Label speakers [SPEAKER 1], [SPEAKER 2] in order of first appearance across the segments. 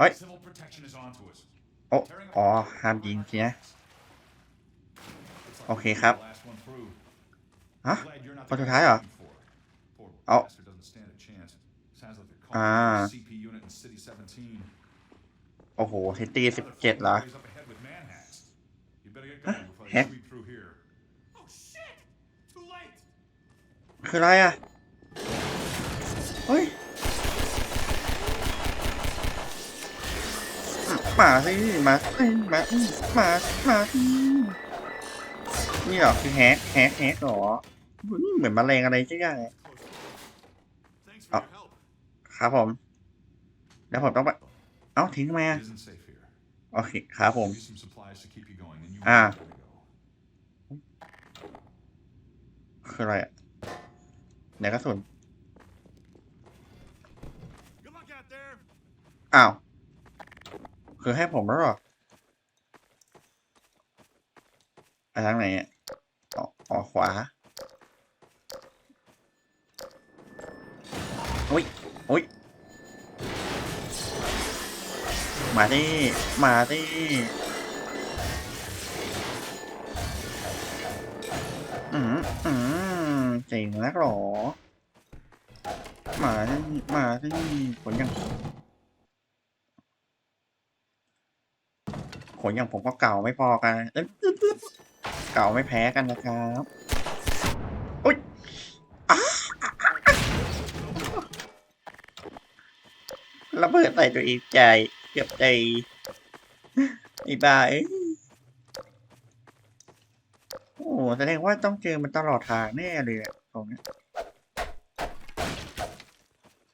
[SPEAKER 1] เฮ้ย
[SPEAKER 2] Civil protection is on to us.
[SPEAKER 1] โอ้
[SPEAKER 2] Tearing
[SPEAKER 1] อ๋อ
[SPEAKER 2] apart
[SPEAKER 1] ห้ามยิงสินะ
[SPEAKER 2] Looks like
[SPEAKER 1] โอเค
[SPEAKER 2] we're
[SPEAKER 1] ครับ
[SPEAKER 2] the last one through.
[SPEAKER 1] ฮะ
[SPEAKER 2] Glad you're not
[SPEAKER 1] คน
[SPEAKER 2] the
[SPEAKER 1] สุด
[SPEAKER 2] guy
[SPEAKER 1] ท้ายเหรอ
[SPEAKER 2] I'm looking for. Poor
[SPEAKER 1] เอา
[SPEAKER 2] bastard doesn't stand a chance. Sounds like they're
[SPEAKER 1] อ่า
[SPEAKER 2] calling for a CP unit in City 17.
[SPEAKER 1] โอ้โหซิตี้สิบเจ็ดเหรอ
[SPEAKER 2] Ways up ahead with manhacks. You better get
[SPEAKER 1] Huh?
[SPEAKER 2] going before they
[SPEAKER 1] Heck.
[SPEAKER 2] sweep through here. Oh shit! Too late!
[SPEAKER 1] คืออะไรอะ เฮ้ย มาสิมามามามาสินี่เหรอคือแฮกแฮกแฮกเหรอเหมือนมะเร็งอะไรสักอย่าง
[SPEAKER 2] Thanks for
[SPEAKER 1] Oh.
[SPEAKER 2] your help.
[SPEAKER 1] ครับผม แล้วผมต้องไปเอ้าทิ้งทำไมอะโอเคครับผม
[SPEAKER 2] Give you some supplies to keep you going, and you
[SPEAKER 1] Ah.
[SPEAKER 2] know where to go.
[SPEAKER 1] คืออะไรอะไหนกระสุนอ้าว คือให้ผมแล้วหรอไปทางไหนอะอออ๋อขวาอุ้ยอุ้ยมาดิมาดิอืมอืมเจ๋งนักหรอ มาดิมาดิผลยัง ขนอย่างผมก็เก่าไม่พอกันเก่าไม่แพ้กันนะครับอุ้ยอ้าระเบิดใส่ตัวเองใจเกือบใจอ้บ้าเอ้ยโอ้แสดงว่าต้องเจอมันตลอดทางแน่เลยตรงนี้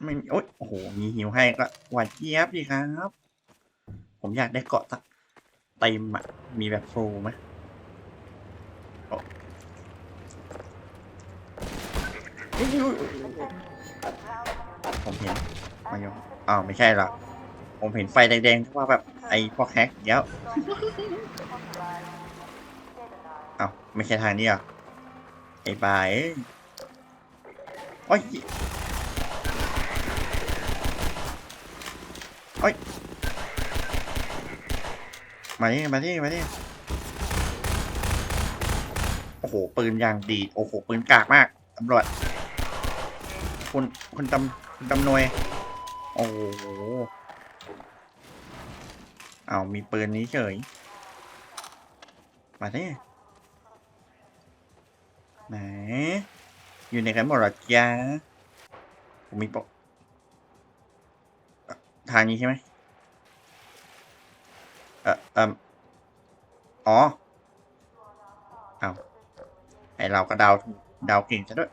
[SPEAKER 1] ไม่โอ๊ยโอ้โห มีหิวให้ก็หวานเจี๊ยบดีครับ ผมอยากได้เกาะสัก เต็มอะ มีแบบฟูลไหมโอ้ผมเห็นมายู่อ้าวไม่ใช่หรอกผมเห็นไฟแดงๆที่ว่าแบบไอ้พวกแฮกเดี๋ยวอ้าวไม่ใช่ทางนี้อะไอ้บายโอ้ยโอ้ย มาดิมาดิมาดิโอ้โห ปืนอย่างดี โอ้โห ปืนกากมากตำรวจคุณคุณตำคุณตำนวย โอ้โหเอามีปืนนี้เฉย มาดิไหน อยู่ในกันหมดหรอจ๊ะผมมีปะทางนี้ใช่ไหม เออเอมอ๋อเอาไอเราก็เดาเดาเก่งซะด้วย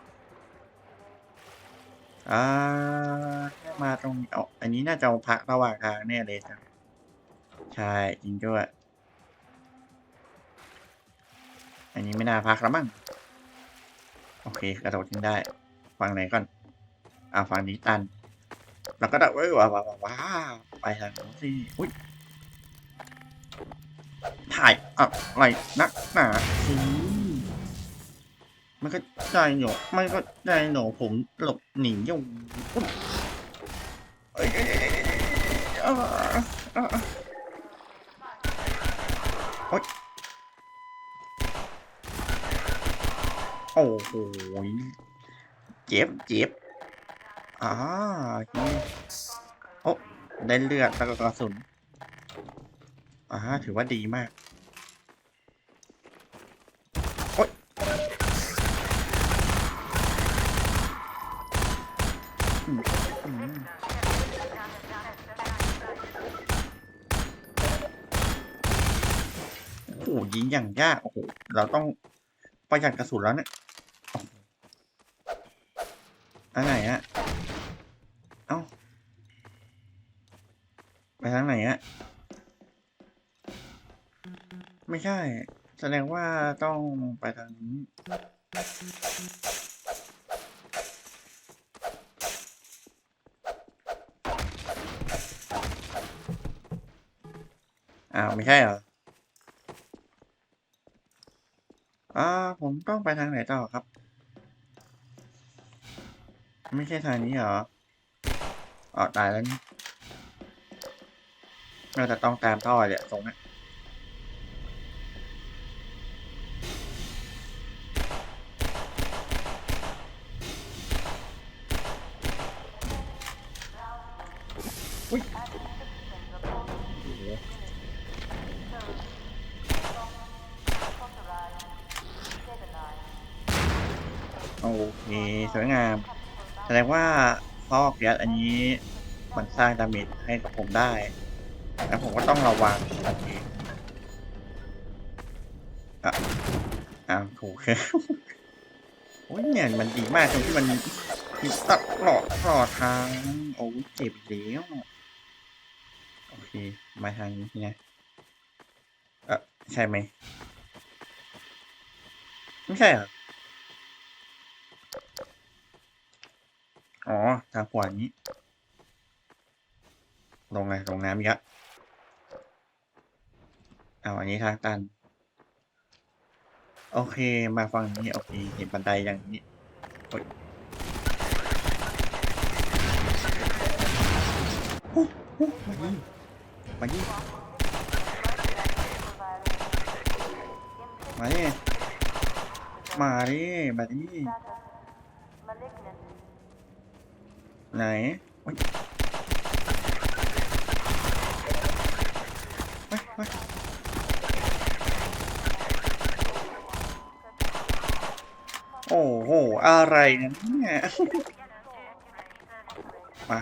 [SPEAKER 1] อ่ามาตรงนี้เอาอันนี้น่าจะพักระหว่างทางแน่เลยจ้ะใช่จริงด้วย อันนี้ไม่น่าพักแล้วมั้งโอเคกระโดดขึ้นได้ฟังไหนก่อนอ่าฟังนี้ตัน แล้วก็ได้เว้ว้าวว้าวว้าวไปทางโน้นสิอุ้ย ถ่ายอะไรนักหนาสิมันก็ใจหนูมันก็ใจหนูผมหลบหนีอยู่ยเอ้ยเอ้ยเอ้ยเอ้ยเอ้ยเอ้ยโอ๊ยโอ้โหเจ็บเจ็บอ่าโอ้ได้เลือดแล้วก็กระสุน อ่าถือว่าดีมาก โอ๊ยโอ้โหยิงอย่างยาก โอ้โห เราต้องประหยัดกระสุนแล้วเนี่ยอันไหนอะเอ้า ไปทางไหนอะ ไม่ใช่ แสดงว่าต้องไปทางนี้อ้าวไม่ใช่เหรออ่าผมต้องไปทางไหนต่อครับ ไม่ใช่ทางนี้เหรออ๋อตายแล้วนี่น่าจะต้องตามท่อเลยตรงนั้ เคสวยงาม แสดงว่าซอกแก๊สอันนี้มันสร้างดาเมจให้กับผมได้ แล้วผมก็ต้องระวังทันทีอะอ้าวถูกโอ้ยเนี่ยมันดีมากตรงที่มันมีตัดหลอดตลอดทาง โอ้เจ็บแล้วโอเค มาทางนี้ไงเออใช่ไหม ไม่ใช่เหรอ อ๋อทางขวานี้ ลงไงลงน้ำอีกอะเอาอันนี้ทางตัน โอเค มาฟังนี้โอเคเห็นบันไดอย่างนี้โอ้ยโอ้โอ้มาดิมาดิมาดิมาดิมาดิ ไหนโอ้ยไปไปโอ้โห อะไรเนี่ยมา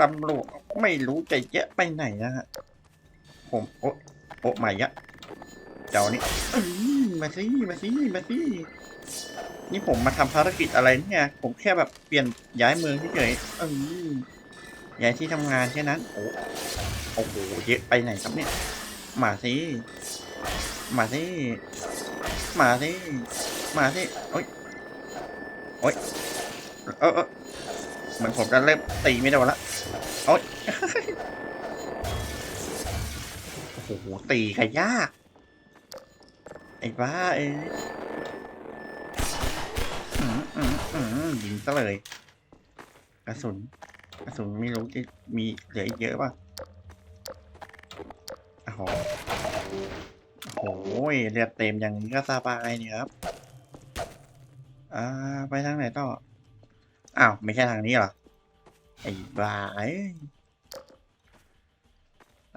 [SPEAKER 1] ตำรวจไม่รู้จะเยอะไปไหนนะฮะ ผมโอ๊ะโอ๊ะใหม่ยะ เจ้านี่มาสิ มาสิ มาสิ นี่ผมมาทำภารกิจอะไรเนี่ย ผมแค่แบบเปลี่ยนย้ายเมืองเฉยๆเออย้ายที่ทำงานแค่นั้น โอ้โอ้โหเยอะไปไหนครับเนี่ย มาสิ มาสิ มาสิ มาสิ โอ้ย โอ้ย เออเออเหมือนผมจะเริ่มตีไม่ได้ละโอ้ย โอ้โห ตีใครยาก ไอ้บ้าเอ้ย อืมยิงซะเลยกระสุนกระสุนไม่รู้จะมีเหลืออีกเยอะป่ะโอ้โหโอ้โหเลือดเต็มอย่างนี้ก็สบายนี่ครับ อ่า ไปทางไหนต่อ อ้าว ไม่ใช่ทางนี้เหรอ ไอ้บ้าเอ้ย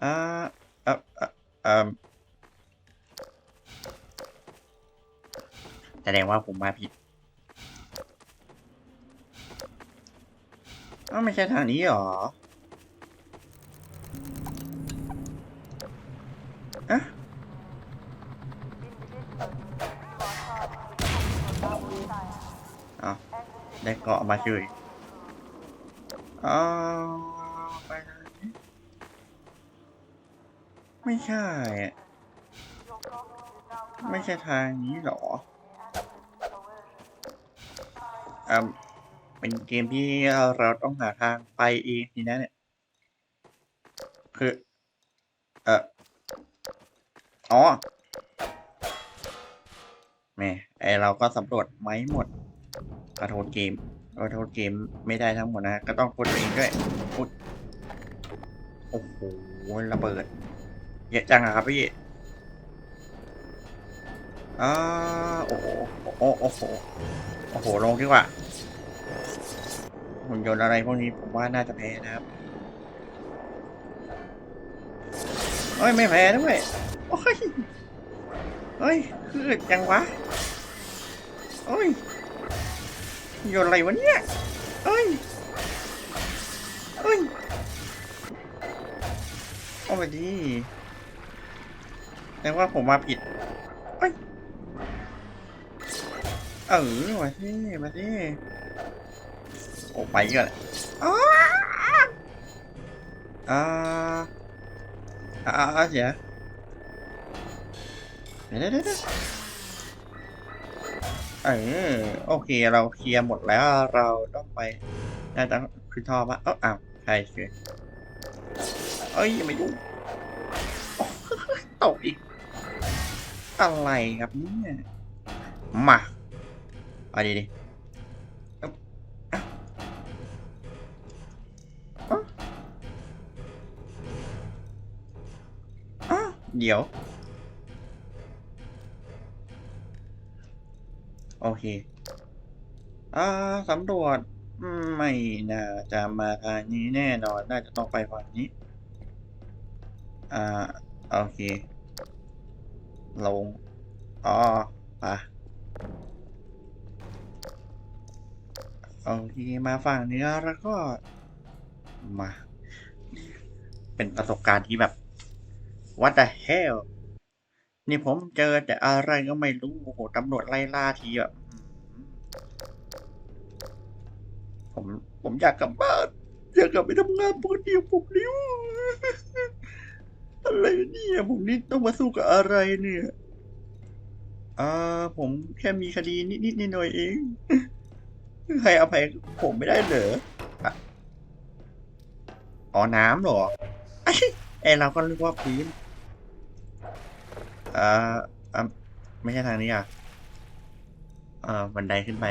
[SPEAKER 1] อ่าเออเออเออแสดงว่าผมมาผิด อ้าวไม่ใช่ทางนี้หรออะอาได้เกาะมาเฉยอ๋อไปทางนี้ไม่ใช่ ไม่ใช่ทางนี้หรออ่า เป็นเกมที่เราต้องหาทางไปเองนี่นเนี่ยคือเอออ๋อแม่ไอเราก็สำรวจไม้หมดขอโทษเกมขอโทษเกมไม่ได้ทั้งหมดนะ ก็ต้องพูดเองด้วยพูดโอ้โหระเบิดเยอะจังอะครับพี่อ่าโอ้โหโอ้โหโอ้โหโอ้โหลงดีกว่า หุ่นยนต์อะไรพวกนี้ผมว่าน่าจะแพ้นะครับเฮ้ยไม่แพ้ด้วยโอ้ยเฮ้ยคือจังวะเฮ้ยหุ่นยนต์อะไรวะเนี่ยเฮ้ยเฮ้ยเอาไปดีแสดงว่าผมมาผิดเอ้ยเออมาสิมาสิ โอ้ไปก่อนอ๋ออ่าอ่าอ่าเสียเดี๋ยวเดี๋ยวเดี๋ยวเออโอเคเราเคลียร์หมดแล้วเราต้องไปน่าจะคือท่อปะเอ้าอ้าวใช่คือเอ้ยอย่ามายุ่งตกอีก อะไรครับเนี่ยมาเอาดีดิ เดี๋ยว โอเค อ่าสำรวจ ไม่น่าจะมาทางนี้แน่นอน น่าจะต้องไปฝั่งนี้ อ่า โอเค ลง อ๋อไปะโอเค มาฝั่งนี้แล้วก็ มา เป็นประสบการณ์ที่แบบ what the hell นี่ผมเจอแต่อะไรก็ไม่รู้ โอ้โหตำรวจไล่ล่าทีแบบผมผมอยากกลับบ้าน อยากกลับไปทำงานปกติของผมนิ้วอะไรเนี่ยผมนี่ต้องมาสู้กับอะไรเนี่ยอ่าผมแค่มีคดีนิดๆหน่อยๆเอง ใครอภัยผมไม่ได้เหรออ๋อน้ำเหรอไอเราก็นึกว่าพื้น อ่าอ่าไม่ใช่ทางนี้อะเอ่อบันไดขึ้นไป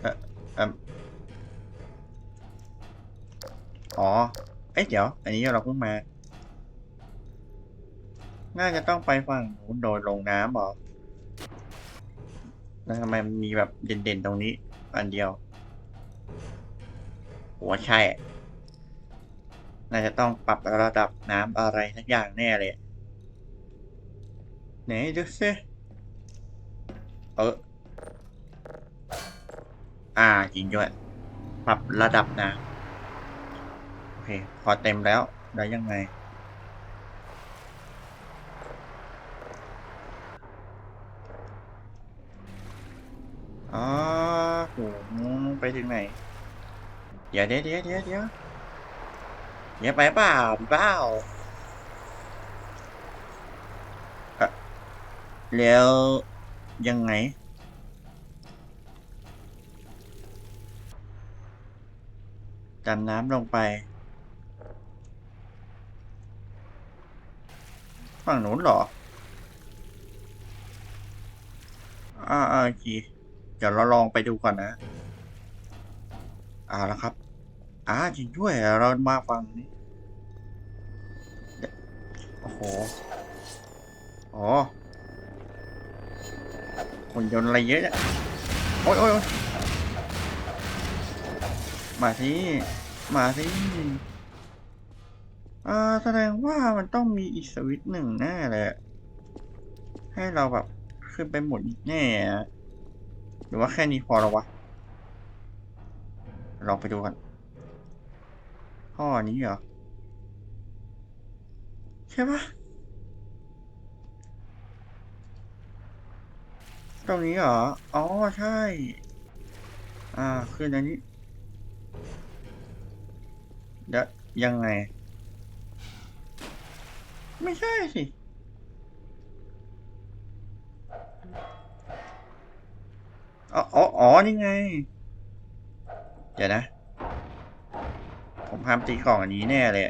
[SPEAKER 1] เอ่อเอ่ออ๋อ เอ้ยเดี๋ยว อันนี้เราเพิ่งมา น่าจะต้องไปฝั่งนู้นโดยลงน้ำหรอแล้วทำไมมันมีแบบเด่นๆตรงนี้ อันเดียวหัวใช่ น่าจะต้องปรับระดับน้ำอะไรสักอย่างแน่เลย ไหนดูสิเอออ่าจริงด้วย ปรับระดับน้ำโอเค พอเต็มแล้ว ได้ยังไง อ๋อโหไปถึงไหน เดี๋ยวเดี๋ยวเดี๋ยวเดี๋ยว เดี๋ยไปเปล่าพี่เปล่าแล้วยังไง ดำน้ำลงไป ฝั่งนู้นหรออาอ่าโอเคเดี๋ยวเราลองไปดูก่อนนะ อ่าแล้วครับ อ่าจริงด้วยเรามาฟังนี้เดะโอ้โห อ๋อคนยนต์อะไรเยอะเนี่ยโอ้ยโอ้ยโอ๊ยมาที่มาที่อ่าแสดงว่ามันต้องมีอีกสวิตหนึ่งแน่เลยอะให้เราแบบขึ้นไปหมุนอีกแน่ หรือว่าแค่นี้พอแล้ววะลองไปดูกัน ข้อนี้เหรอ ใช่ปะตรงนี้เหรอ อ๋อ ใช่ อ่า คืออันนี้เดี๋ยวยังไง ไม่ใช่สิอ๋อ อ๋ออ๋อนี่ไง เดี๋ยวนะ พามตีกล่องอันนี้แน่เลย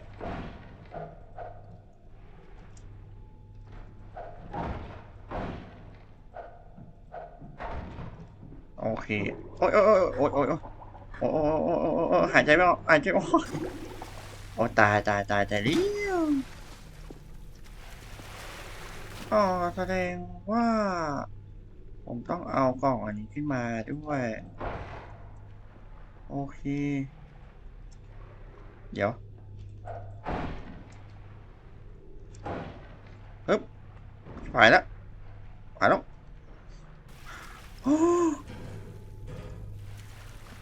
[SPEAKER 1] โอเค โอ้ยโอ้ยโอ้ยโอ้ยโอ้ยโอ้โอ้หายใจไม่ออกหายใจไม่ออกโอ้ตายตายตายตายเรี่ยวอ๋อแสดงว่า ผมต้องเอากล่องอันนี้ขึ้นมาด้วย โอเค เดี๋ยวฮึบไปแล้วไปแล้วโอ้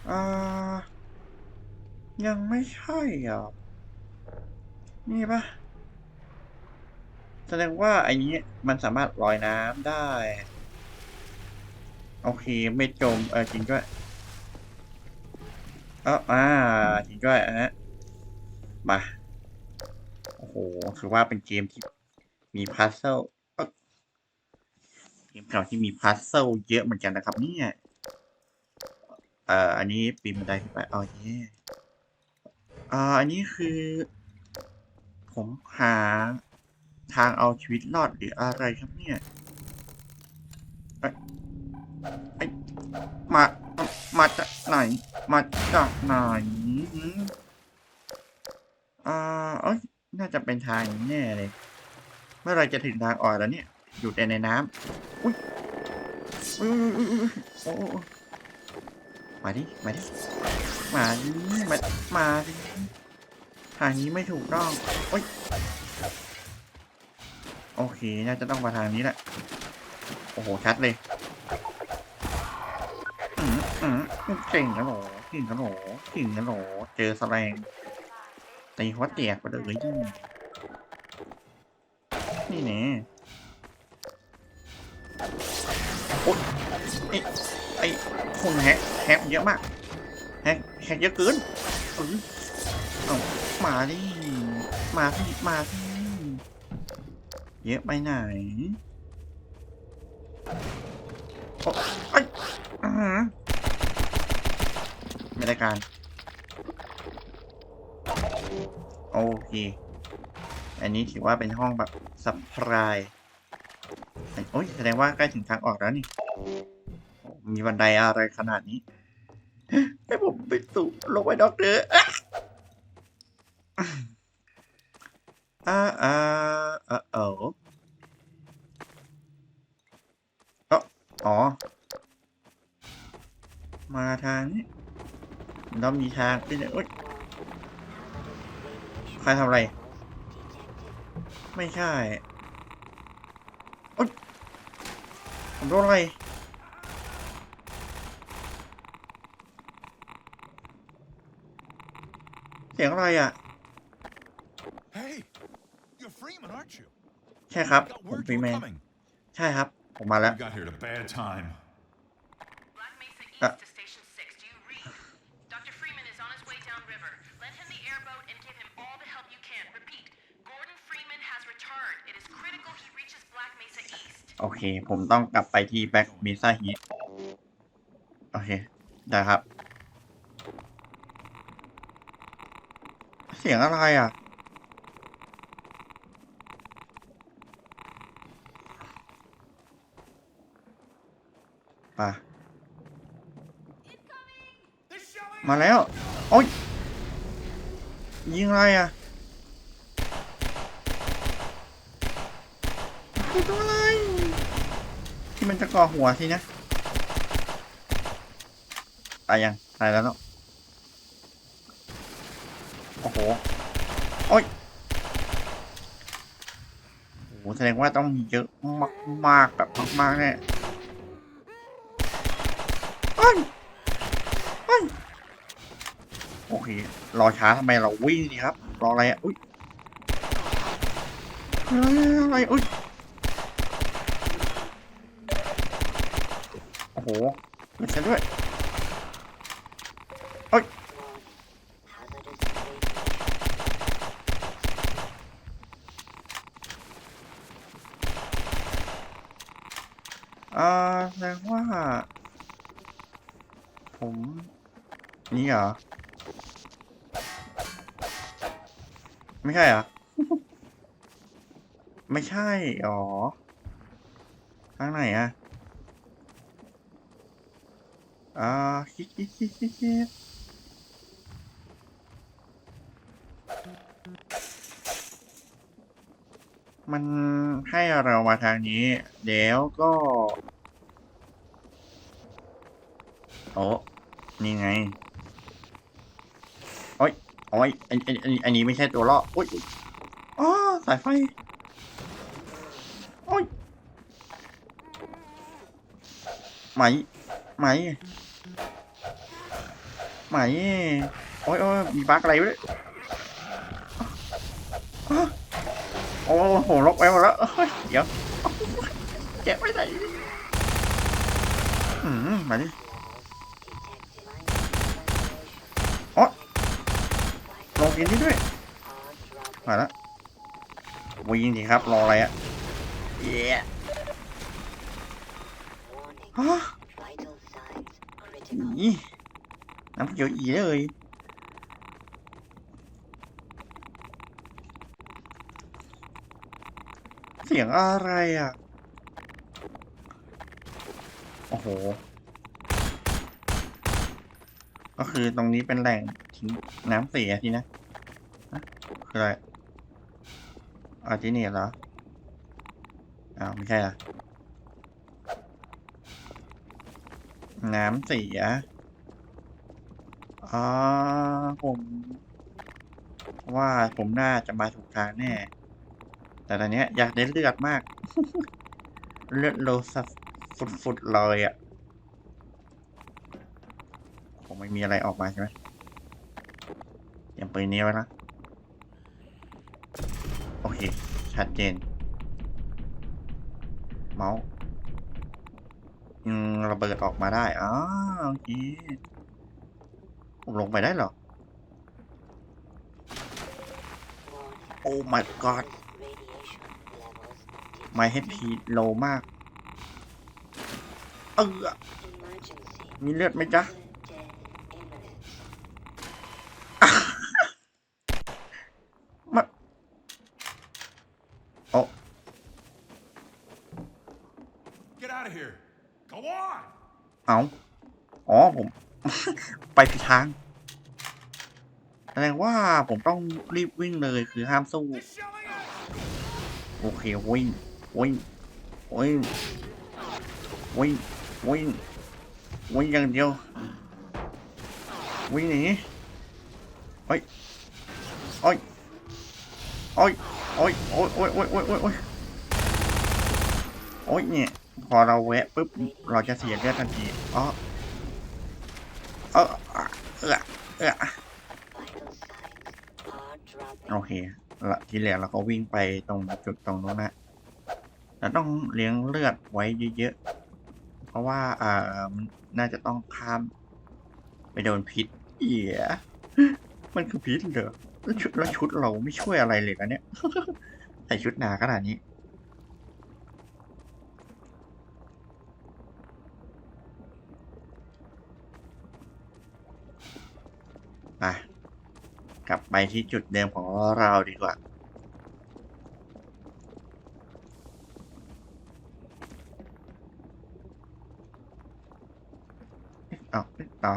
[SPEAKER 1] อ่ายังไม่ใช่อะ นี่ปะแสดงว่าไอ้นี้มันสามารถลอยน้ำได้ โอเค ไม่จม เออจริงด้วยเอออ่าจริงด้วยฮะ มา โอ้โหถือว่าเป็นเกมที่มีพัซเซิลเอ้อเกมเก่าที่มีพัซเซิลเยอะเหมือนกันนะครับ เนี่ยเอ่ออันนี้ปีนบันไดขึ้นไปเอ๋อเย่อ่าอันนี้คือ ผมหาทางเอาชีวิตรอดหรืออะไรครับเนี่ยเอ้ยเอ้มา มาจากไหน มาจากไหน อ่าเอ้ยน่าจะเป็นทางนี้แน่เลย เมื่อไรจะถึงทางออกแล้วเนี่ยอยู่แต่ในน้ำอุ้ยอุ้ยอุ้ยอุ้ยโอ้โอ้โอ้มาดิ มาดิ มาดิมา มาดิ ทางนี้ไม่ถูกต้องโอ้ย โอเค น่าจะต้องมาทางนี้แหละ โอ้โห ชัดเลย อืมอืมเก่งนะโหรอเก่งนะโหรอเก่งนะโหรอเจอแสลง ตีหัวแตกไปเลยนี่นี่แน่โอ๊ยไอ้ไอคนแฮกแฮกเยอะมากแฮกแฮกเยอะเกินเออเอามาดิมาที่มาที่เยอะไปไหนโอ๊ยอ้อื้อหือไม่ได้การ โอเค อันนี้ถือว่าเป็นห้องแบบสับพรายโอ้ยแสดงว่าใกล้ถึงทางออกแล้วนี่ มีบันไดอะไรขนาดนี้ ให้ผมไปสู่ลงไปด็อกเตอร์อะอ่าอ่าอ่าเออเอ้าอ๋อ มาทางนี้แล้วมีทางที่ไหนโอ๊ย ครทำอะไร ไม่ใช่โอ๊ยผมโดนอะไรเสียงอะไรอะ
[SPEAKER 2] Hey, you're Freeman, aren't you?
[SPEAKER 1] ใช่ครับ
[SPEAKER 2] Got
[SPEAKER 1] ผม
[SPEAKER 2] word
[SPEAKER 1] ฟรี
[SPEAKER 2] you
[SPEAKER 1] แม
[SPEAKER 2] were
[SPEAKER 1] น
[SPEAKER 2] coming.
[SPEAKER 1] ใช่ครับ ผมมาแล้ว โอเค ผมต้องกลับไปที่แบ็กเมซ่าฮีทโอเค ได้ครับ เสียงอะไรอะ ป่ะ มาแล้ว โอ๊ยยิงอะไรอะคือตัวอะไร ที่มันจะก่อหัวสินะตายยังตายแล้วเนาะโอ้โหโอ๊ยโอ้โหแสดงว่าต้องเยอะมากๆแบบมากๆแน่ยโอเค รอช้าทำไมเราวิ่งดีครับ รออะไรอะ อุ้ยไรอะไร อุ้ย โหเปิดฉันด้วยโอ้ยอ่าแสดงว่า ผม นี่เหรอ ไม่ใช่เหรอ ไม่ใช่ อ๋อทางไหนอะ อ่าคิดคิดคิดคิดคิมันให้เรามาทางนี้เดี๋ยวก็โอ้นี่ไงโอ้ยโอ้ยอันอันอันอันนี้ไม่ใช่ตัวล่อโอ้ยอ๋อสายไฟโอ้ยไหมไหม ไหมโอ้ยโอ้ยมีบั๊กอะไรวะเนี่ยอ้าวโอ้โหลบไปหมดแล้วเฮ้ยเดี๋ยวแกะไปไหนอืมมาดิลงกินนี่ด้วย มาแล้ววิ่งดีครับ รออะไรอะเย้ฮะอี น้ำเขียวอีเลยเสียงอะไรอะ โอ้โห ก็คือตรงนี้เป็นแหล่งทิ้งน้ำเสียทีนะฮะคืออะไรอ๋อที่นี่เหรอ อ้าว ไม่ใช่เหรอน้ำเสีย อ๋อผมว่าผมน่าจะมาถูกทางแน่ แต่ตอนเนี้ยอยากได้เลือดมาก เลือดโลสัสฟุดๆเลยอะคงไม่มีอะไรออกมาใช่ไหมยังปืนนี้ไว้นะ โอเค ชัดเจน เมาส์อืมระเบิดออกมาได้อ๋อโอเค ลงไปได้เหรอ โอ้ my god my HP โลมาก เออมีเลือดไหมจ๊ะมันโอ้
[SPEAKER 2] Get out of here. Go on.
[SPEAKER 1] เอา อ๋อ ผมไปผิดทาง แสดงว่าผมต้องรีบวิ่งเลยคือห้ามสู้ โอเควิ่งวิ่งวิ่งวิ่งวิ่งวิ่งอย่างเดียววิ่งหนีเฮ้ยโอ้ยโอ้ยโอ้ยโอ้ยโอ้ยโอ้ยโอ้ยโอ้ยโอ้ยโอ้ยเนี่ยพอเราแวะปุ๊บเราจะเสียเลือดทันทีอ๋อ เออเออโอเคละทีเหลือเราก็วิ่งไปตรงจุดตรงนู้นนะเราต้องเลี้ยงเลือดไว้เยอะๆ เพราะว่าอ่ามันน่าจะต้องข้าม ไปโดนพิษเอียมันคือพิษเหรอแล้วชุดแล้วชุดเราไม่ช่วยอะไรเลยนะเนี่ย ใส่ชุดหนาขนาดนี้ ไป กลับไปที่จุดเดิมของเราดีกว่าอาต่อ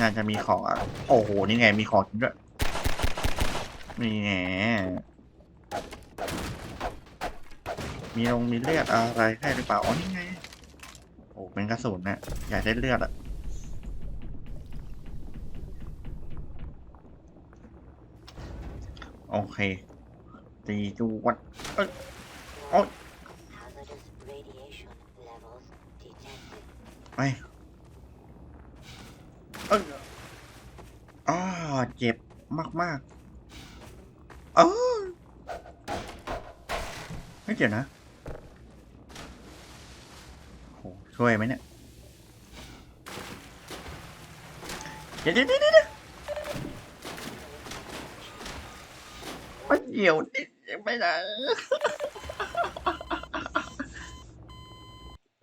[SPEAKER 1] น่าจะมีของอะ โอ้โห นี่ไง มีของจริงด้วยนี่ไง มีลงมีเลือดอะไรให้หรือเปล่า อ๋อนี่ไง โอ้เป็นกระสุนนะอยากได้เลือดอะโอเค ตีจูวัดเอ้ยโอ้ยไปเอ้ยอ้าเจ็บมากๆเออไม่เจ็บนะโห ช่วยไหมเนี่ยเดี๋ยวเดี๋ยวเดี๋ยวเดี๋ยวมันเหี่ยวนิดไม่นะ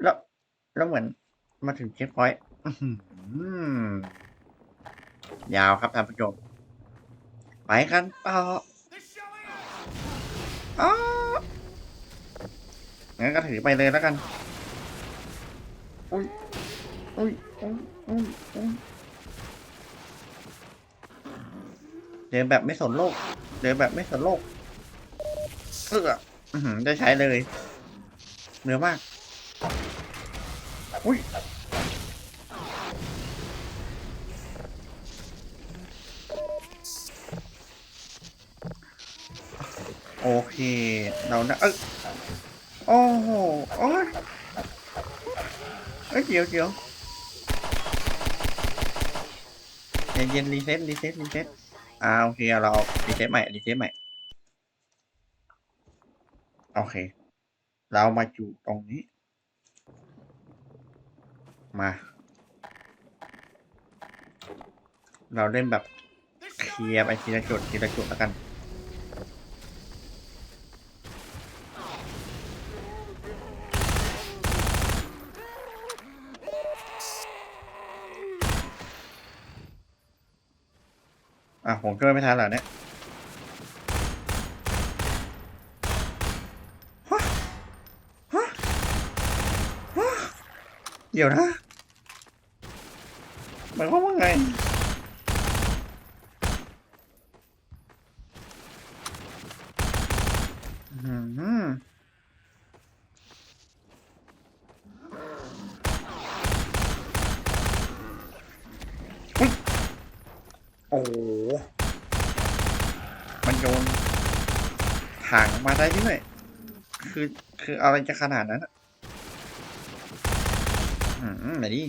[SPEAKER 1] แล้วแล้วเหมือนมาถึงเช็คพอยต์ยาวครับท่านผู้ชมไปกันต่องั้นก็ถือไปเลยแล้วกัน อุ้ยอุ้ยอุ้ยอุ้ยอุ้ยเดินแบบไม่สนโลก เดินแบบไม่สนโลกเอออื้อหือได้ใช้เลยเหนือมาก อุ้ย โอเค เรานะเอยโอ้โหโอ้ย อ้ยเดี๋ยวเดี๋ยวใจเย็นรีเซ็ตรีเซ็ตรีเซ็ตอ่าโอเคเรารีเซ็ตใหม่รีเซ็ตใหม่โอเค เรามาอยู่ตรงนี้ มา เราเล่นแบบเคลียร์ไปทีละจุดทีละจุดแล้วกัน ผมช่วยไม่ทันหรอเนี่ยเดี๋ยวนะหมายความว่าไง อืมอุ๊ยโอ้โหมันโยนถัง มาได้ด้วย คือคืออะไรจะขนาดนั้นอะอืมไหนดิ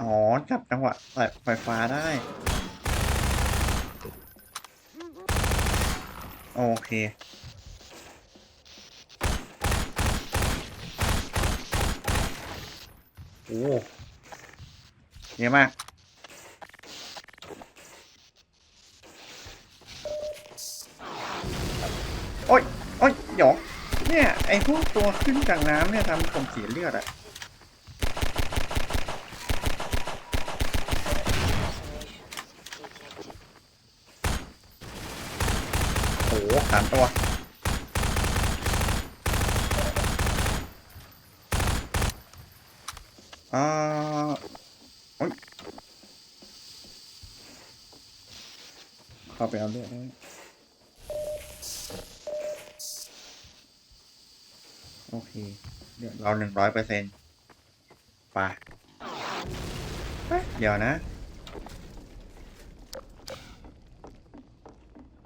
[SPEAKER 1] อ๋อ จับจังหวะไฟไฟฟ้าได้ โอเคโอ้เยอะมาก ไอ้พวกตัวขึ้นจากน้ำเนี่ยทำผมเสียเลือดอะโอ้โหสามตัวอ่าโอ้ยเข้าไปเอาเลือดได้ โอเคเลือดเราหนึ่งร้อยเปอร์เซ็นต์ไปเฮ้ยเดี๋ยวนะ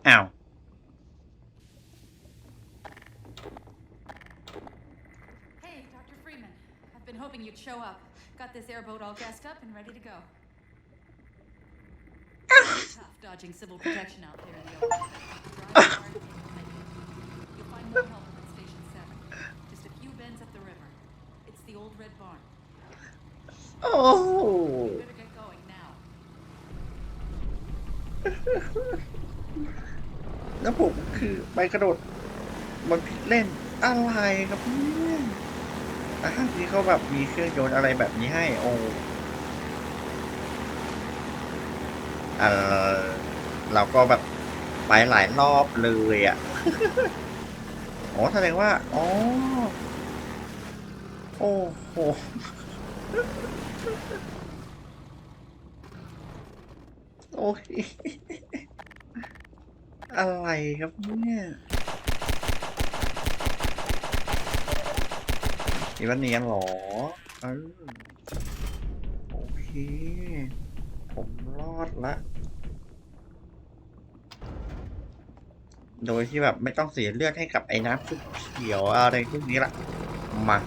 [SPEAKER 1] อ้าว
[SPEAKER 3] Hey, Dr. Freeman. I've been hoping you'd show up. Got this airboat all gassed up and ready to go. Tough dodging civil protection out there in the open. Drive hard and you'll make it. You'll find more help red barn.
[SPEAKER 1] โอ้โห
[SPEAKER 3] You better get going now.
[SPEAKER 1] แล้วผมคือไปกระโดดบนพิษเล่นอะไรครับเนี่ยอะที่เขาแบบมีเครื่องยนต์อะไรแบบนี้ให้ โอ้เออเราก็แบบไปหลายรอบเลยอะ อ๋อแสดงว่า อ๋อโอ้โหโอเคอะไรครับเนี่ยนี่วันเนียนเหรอเออโอเค ผมรอดละ โดยที่แบบไม่ต้องเสียเลือดให้กับไอ้น้ำซุปเขียวอะไรพวกนี้ละมา